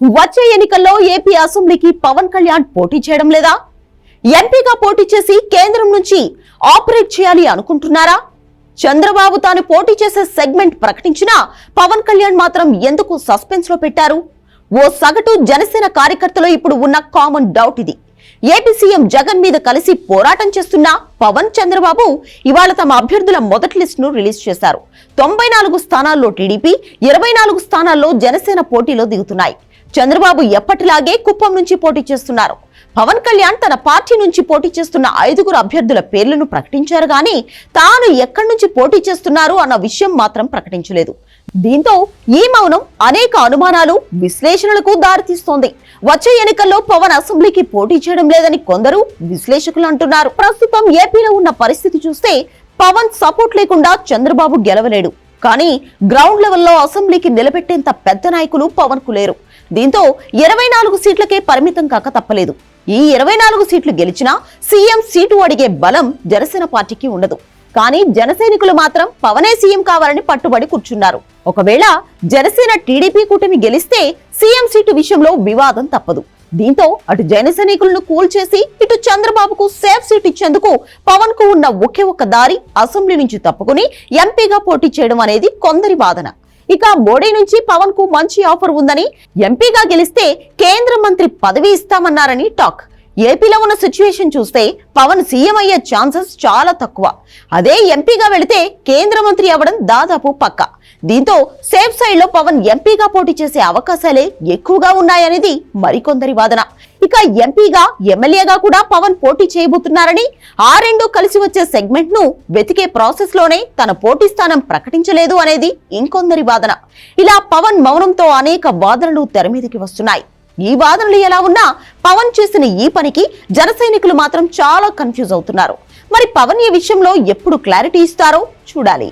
వచ్చే ఎన్నికల్లో ఏపీ అసెంబ్లీకి పవన్ కళ్యాణ్ పోటీ చేయడం లేదా? ఎంపీగా పోటీ చేసి కేంద్రం నుంచి ఆపరేట్ చేయాలి అనుకుంటున్నారా? చంద్రబాబు తాను పోటీ చేసే సెగ్మెంట్ ప్రకటించినా పవన్ కళ్యాణ్ మాత్రం ఎందుకు సస్పెన్స్లో పెట్టారు? ఓ సగటు జనసేన కార్యకర్తలో ఇప్పుడు ఉన్న కామన్ డౌట్ ఇది. ఏపీ సీఎం జగన్ మీద కలిసి పోరాటం చేస్తున్న పవన్ చంద్రబాబు ఇవాళ తమ అభ్యర్థుల మొదటి లిస్టును రిలీజ్ చేశారు. తొంభై నాలుగు స్థానాల్లో టీడీపీ ఇరవై నాలుగు స్థానాల్లో జనసేన పోటీలో దిగుతున్నాయి. చంద్రబాబు ఎప్పటిలాగే కుప్పం నుంచి పోటీ చేస్తున్నారు. పవన్ కళ్యాణ్ తన పార్టీ నుంచి పోటీ చేస్తున్న ఐదుగురు అభ్యర్థుల పేర్లను ప్రకటించారు కానీ తాను ఎక్కడి నుంచి పోటీ చేస్తున్నారు అన్న విషయం మాత్రం ప్రకటించలేదు. దీంతో ఈ మౌనం అనేక అనుమానాలు విశ్లేషణలకు దారితీస్తోంది. వచ్చే ఎన్నికల్లో పవన్ అసెంబ్లీకి పోటీ చేయడం లేదని కొందరు విశ్లేషకులు అంటున్నారు. ప్రస్తుతం ఏపీలో ఉన్న పరిస్థితి చూస్తే పవన్ సపోర్ట్ లేకుండా చంద్రబాబు గెలవలేడు. కానీ గ్రౌండ్ లెవెల్లో అసెంబ్లీకి నిలబెట్టేంత పెద్ద నాయకులు పవన్కు లేరు. దీంతో ఇరవై నాలుగు సీట్లకే పరిమితం కాక తప్పలేదు. ఈ ఇరవై నాలుగు సీట్లు గెలిచినా సీఎం సీటు అడిగే బలం జనసేన పార్టీకి ఉండదు. కానీ జనసైనికులు మాత్రం పవనే సీఎం కావాలని పట్టుబడి కూర్చున్నారు. ఒకవేళ జనసేన టీడీపీ కూటమి గెలిస్తే సీఎం సీటు విషయంలో వివాదం తప్పదు. దీంతో అటు జైన సైనికులను కూల్చేసి ఇటు చంద్రబాబుకు సేఫ్ సీట్ ఇచ్చేందుకు పవన్కు ఉన్న ఒకే ఒక్క దారి అసెంబ్లీ నుంచి తప్పుకుని ఎంపీగా పోటీ చేయడం అనేది కొందరి వాదన. ఇక మోడీ నుంచి పవన్కు మంచి ఆఫర్ ఉందని ఎంపీగా గెలిస్తే కేంద్ర మంత్రి పదవి ఇస్తామన్నారని టాక్. ఏపీలో ఉన్న సిచ్యువేషన్ చూస్తే పవన్ సీఎం అయ్యే ఛాన్సెస్ చాలా తక్కువ. అదే ఎంపీగా వెళితే కేంద్ర మంత్రి అవ్వడం దాదాపు పక్క. దీంతో సేఫ్ సైడ్లో పవన్ ఎంపీగా పోటీ చేసే అవకాశాలే ఎక్కువగా ఉన్నాయనేది మరికొందరి వాదన. ఇక ఎంపీగా ఎమ్మెల్యేగా కూడా పవన్ పోటీ చేయబోతున్నారని ఆ రెండు కలిసి వచ్చే సెగ్మెంట్ను వెతికే ప్రాసెస్లోనే తన పోటీ స్థానం ప్రకటించలేదు అనేది ఇంకొందరి వాదన. ఇలా పవన్ మౌనంతో అనేక వాదనలు తెర మీదకి వస్తున్నాయి. ఈ వాదనలు ఎలా ఉన్నా పవన్ చేసిన ఈ పనికి జన సైనికులు మాత్రం చాలా కన్ఫ్యూజ్ అవుతున్నారు. మరి పవన్ ఈ విషయంలో ఎప్పుడు క్లారిటీ ఇస్తారో చూడాలి.